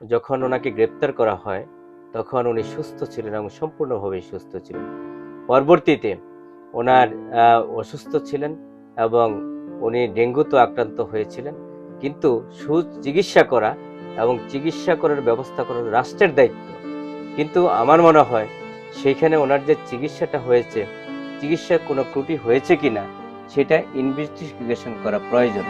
যখন ওনাকে গ্রেপ্তার করা হয়, তখন উনি সুস্থ ছিলেন এবং সম্পূর্ণভাবে সুস্থ ছিলেন। পরবর্তীতে ওনার অসুস্থ ছিলেন এবং উনি ডেঙ্গুতে আক্রান্ত হয়েছিলেন। কিন্তু সুচিকিৎসা করা এবং চিকিৎসা করার ব্যবস্থা করার রাষ্ট্রের দায়িত্ব। কিন্তু আমার মনে হয় সেইখানে ওনার যে চিকিৎসাটা হয়েছে, চিকিৎসার কোনো ত্রুটি হয়েছে কিনা, সেটা ইনভেস্টিগেশন করা প্রয়োজন।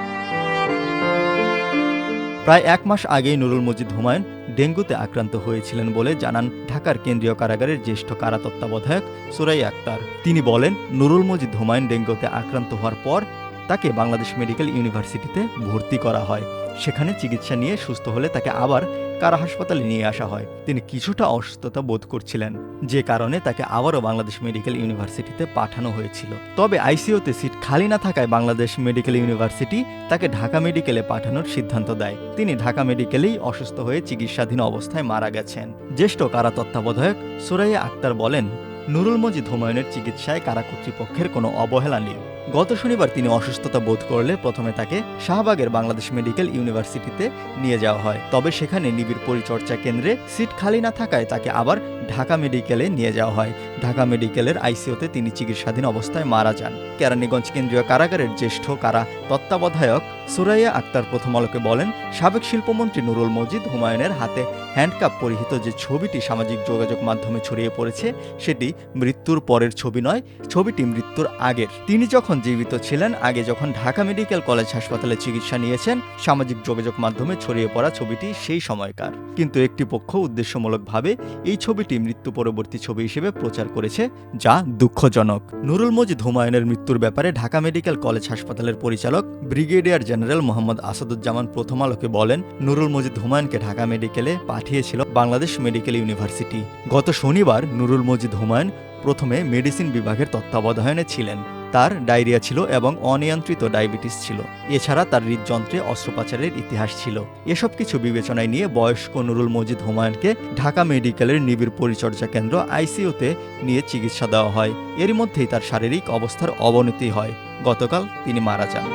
প্রায় এক মাস আগেই নুরুল মজিদ হুমায়ুন ডেঙ্গুতে আক্রান্ত হয়েছিলেন বলে জানান ঢাকার কেন্দ্রীয় কারাগারের জ্যেষ্ঠ কারা তত্ত্বাবধায়ক সুরাই আক্তার। তিনি বলেন, নুরুল মজিদ হুমায়ুন ডেঙ্গুতে আক্রান্ত হওয়ার পর তাকে বাংলাদেশ মেডিকেল ইউনিভার্সিটিতে ভর্তি করা হয়। সেখানে চিকিৎসা নিয়ে সুস্থ হলে তাকে আবার কারা হাসপাতালে নিয়ে আসা হয়। তিনি কিছুটা অসুস্থতা বোধ করছিলেন, যে কারণে তাকে আবারও বাংলাদেশ মেডিকেল ইউনিভার্সিটিতে পাঠানো হয়েছিল। তবে আইসিইউতে সিট খালি না থাকায় বাংলাদেশ মেডিকেল ইউনিভার্সিটি তাকে ঢাকা মেডিকেলে পাঠানোর সিদ্ধান্ত দেয়। তিনি ঢাকা মেডিকেলেই অসুস্থ হয়ে চিকিৎসাধীন অবস্থায় মারা গেছেন। জ্যেষ্ঠ কারা তত্ত্বাবধায়ক সুরাইয়া আক্তার বলেন নুরুল মজিদ হুমায়ুনের চিকিৎসায় কারা কর্তৃপক্ষের কোনো অবহেলা নেই। গত শনিবার তিনি অসুস্থতা বোধ করলে প্রথমে তাকে শাহবাগের বাংলাদেশ মেডিকেল ইউনিভার্সিটিতে নিয়ে যাওয়া হয়। তবে সেখানে নিবিড় পরিচর্যা কেন্দ্রে সিট খালি না থাকায় তাকে আবার ঢাকা মেডিকেলে নিয়ে যাওয়া হয়। ঢাকা মেডিকেলের আইসিইউতে তিনি চিকিৎসাধীন অবস্থায় মারা যান। কেরানীগঞ্জ কেন্দ্রীয় কারাগারের জ্যেষ্ঠ কারা তত্ত্বাবধায়ক সুরাইয়া আক্তার প্রথম আলোকে বলেন, সাবেক শিল্পমন্ত্রী নুরুল মজিদ হুমায়ুনের হাতে হ্যান্ডকাপ পরিহিত যে ছবিটি সামাজিক যোগাযোগ মাধ্যমে ছড়িয়ে পড়েছে, সেটি মৃত্যুর পরের ছবি নয়, ছবিটি মৃত্যুর আগের। তিনি যখন জীবিত ছিলেন, আগে যখন ঢাকা মেডিকেল কলেজ হাসপাতালে চিকিৎসা নিয়েছেন, সামাজিক যোগাযোগ মাধ্যমে ছড়িয়ে পড়া ছবিটি সেই সময়কার। কিন্তু একটি পক্ষ উদ্দেশ্যমূলকভাবে এই ছবিটি মৃত্যু পরবর্তী ছবি হিসেবে প্রচার করেছে, যা দুঃখজনক। নুরুল মজিদ হুমায়ুনের মৃত্যুর ব্যাপারে ঢাকা মেডিকেল কলেজ হাসপাতালের পরিচালক, ব্রিগেডিয়ার জেনারেল মোহাম্মদ আসাদুজ্জামান প্রথম আলোকে বলেন, নুরুল মজিদ হুমায়ুনকে ঢাকা মেডিকেলে পাঠিয়েছিল বাংলাদেশ মেডিকেল ইউনিভার্সিটি। গত শনিবার নুরুল মজিদ হুমায়ুন প্রথমে মেডিসিন বিভাগের তত্ত্বাবধানে ছিলেন। তার ডায়রিয়া ছিল এবং অনিয়ন্ত্রিত ডায়াবেটিস ছিল। এছাড়া তার হৃদযন্ত্রে অস্ত্রোপচারের ইতিহাস ছিল। এসব কিছু বিবেচনায় নিয়ে বয়স্ক নুরুল মজিদ হুমায়ুনকে ঢাকা মেডিকেলের নিবিড় পরিচর্যা কেন্দ্র আইসিইউতে নিয়ে চিকিৎসা দেওয়া হয়। এর মধ্যেই তার শারীরিক অবস্থার অবনতি হয়। গতকাল তিনি মারা যান।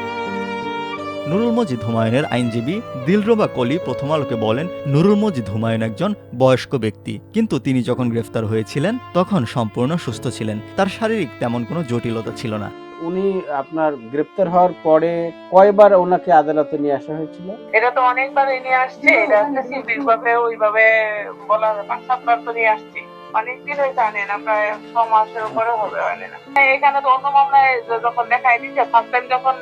নুরুল মজিদ হুমায়ুনের আইনজীবী দিলরুবা কলি প্রথম আলোকে বলেন নুরুল মজিদ হুমায়ুন একজন বয়স্ক ব্যক্তি। কিন্তু তিনি যখন গ্রেফতার হয়েছিলেন তখন সম্পূর্ণ সুস্থ ছিলেন। তার শারীরিক তেমন কোনো জটিলতা ছিল না। উনি আপনার গ্রেপ্তার হওয়ার পরে কয়বার ওনাকে আদালতে নিয়ে আসা হয়েছিল? এটা তো অনেকবার নিয়ে আসছে। এটা একটা সিভিক ভাবে ওইভাবে বলা পাঁচ সাতবার তো নিয়ে আসছি। অনেকদিন হয়েছে আনে না প্রায় ছ মাসের উপরে হবে আনে না। এখানে তো অন্য মামলায় যখন দেখাই দিচ্ছে ফার্স্ট টাইম যখন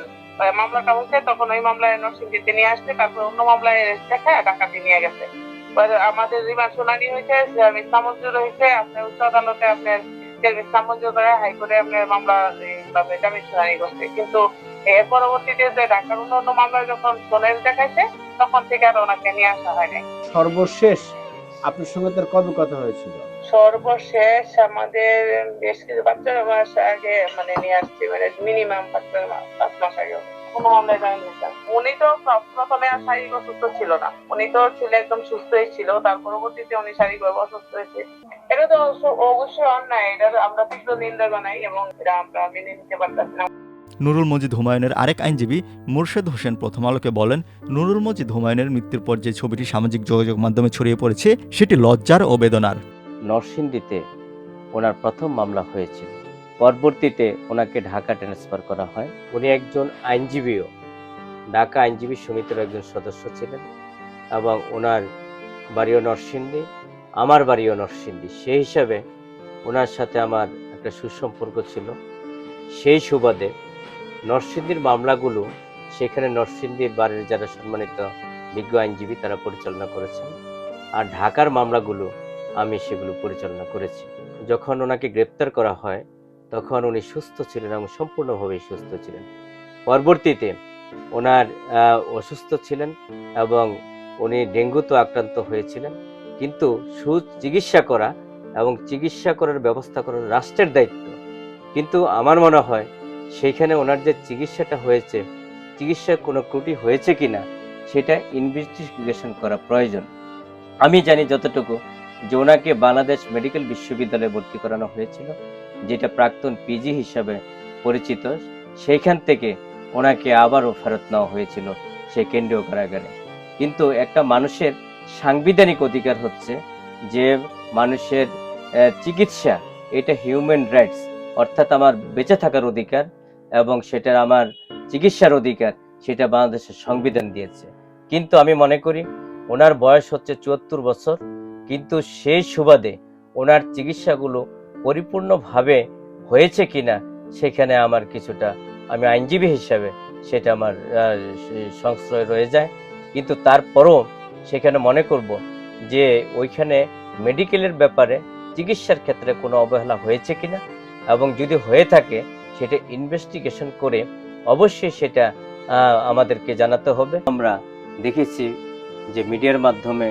মামলাটা হয়েছে তখন ওই মামলায় নরসিংদীতে নিয়ে আসছে, তারপর অন্য মামলায় দেখায় ডাকাতি নিয়ে গেছে। আমাদের রিমান্ড শুনানি হয়েছে মঞ্জুর হয়েছে আপনার উচ্চ আদালতে আপনার আপনার মামলা শুনানি করছে। কিন্তু এর পরবর্তীতে অন্য অন্য মামলায় যখন দেখাইছে, তখন থেকে আর ওনাকে নিয়ে সর্বশেষ আপনার সঙ্গে তার কবে কথা হয়েছিল? সর্বশেষ আমাদের বেশ কিছু বাচ্চা মাস আগে মানে নিয়ে আসছি মানে মিনিমাম পাঁচ মাস আগে। কোনো উনি তো প্র- প্রথমে শারীরিক অসুস্থ ছিল না। উনি তো ছিল একদম সুস্থই ছিল, তার পরবর্তীতে উনি শারীরিকভাবে অসুস্থ হয়েছে। এটা তো অবশ্য- অবশ্যই অন্যায়। এটা আমরা তীব্র নিন্দা জানাই এবং এটা আমরা মেনে নিতে পারতাম না। নুরুল মজিদ হুমায়ুনের আরেক আইনজীবী মুর্শেদ হোসেন প্রথম আলোকে বলেন, নুরুল মজিদ হুমায়ুনের মৃত্যুর পর যে ছবিটি সামাজিক যোগাযোগ মাধ্যমে ছড়িয়ে পড়েছে, সেটি লজ্জার ও বেদনার। নরসিংদীতে ওনার প্রথম মামলা হয়েছিল পরবর্তীতে ওনাকে ঢাকা ট্রান্সফার করা হয়। উনি একজন আইনজীবীও। ঢাকা আইনজীবী সমিতির একজন সদস্য ছিলেন এবং ওনার বাড়িও নরসিংদী, আমার বাড়িও নরসিংদী। সেই হিসাবে ওনার সাথে আমার একটা সুসম্পর্ক ছিল। সেই সুবাদে নরসিংদীর মামলাগুলো সেখানে নরসিংদীর বাড়ির যারা সম্মানিত বিজ্ঞ আইনজীবী তারা পরিচালনা করেছেন। আর ঢাকার মামলাগুলো আমি সেগুলো পরিচালনা করেছি। যখন ওনাকে গ্রেপ্তার করা হয়, তখন উনি সুস্থ ছিলেন এবং সম্পূর্ণভাবে সুস্থ ছিলেন। পরবর্তীতে ওনার অসুস্থ ছিলেন এবং উনি ডেঙ্গুতে আক্রান্ত হয়েছিলেন। কিন্তু সুচিকিৎসা করা এবং চিকিৎসা করার ব্যবস্থা করার রাষ্ট্রের দায়িত্ব। কিন্তু আমার মনে হয় সেইখানে ওনার যে চিকিৎসাটা হয়েছে, চিকিৎসার কোনো ত্রুটি হয়েছে কিনা, সেটা ইনভেস্টিগেশন করা প্রয়োজন। আমি জানি যতটুকু যে ওনাকে বাংলাদেশ মেডিকেল বিশ্ববিদ্যালয়ে ভর্তি করানো হয়েছিল, যেটা প্রাক্তন পিজি হিসাবে পরিচিত, সেইখান থেকে ওনাকে আবারও ফেরত নেওয়া হয়েছিল সেই কেন্দ্রীয় কারাগারে। কিন্তু একটা মানুষের সাংবিধানিক অধিকার হচ্ছে যে মানুষের চিকিৎসা, এটা হিউম্যান রাইটস অর্থাৎ আমার বেঁচে থাকার অধিকার এবং সেটার আমার চিকিৎসার অধিকার সেটা বাংলাদেশের সংবিধান দিয়েছে। কিন্তু আমি মনে করি ওনার বয়স হচ্ছে চুয়াত্তর বছর কিন্তু সেই সুবাদে ওনার চিকিৎসাগুলো পরিপূর্ণভাবে হয়েছে কিনা সেখানে আমার কিছুটা আমি আইনজীবী হিসাবে সেটা আমার আহ, সে- সংশয় রয়ে যায়। কিন্তু তারপরও সেখানে মনে করব যে ওইখানে মেডিকেলের ব্যাপারে চিকিৎসার ক্ষেত্রে কোনো অবহেলা হয়েছে কিনা এবং যদি হয়ে থাকে সেটা ইনভেস্টিগেশন করে অবশ্যই সেটা আমাদেরকে জানাতে হবে। আমরা দেখেছি যে মিডিয়ার মাধ্যমে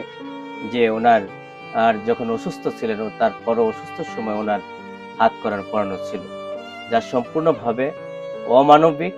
যে ওনার, আর যখন অসুস্থ ছিলেন তারপরও অসুস্থ সময় ওনার হাত করার পড়ানো ছিল। যা সম্পূর্ণভাবে অমানবিক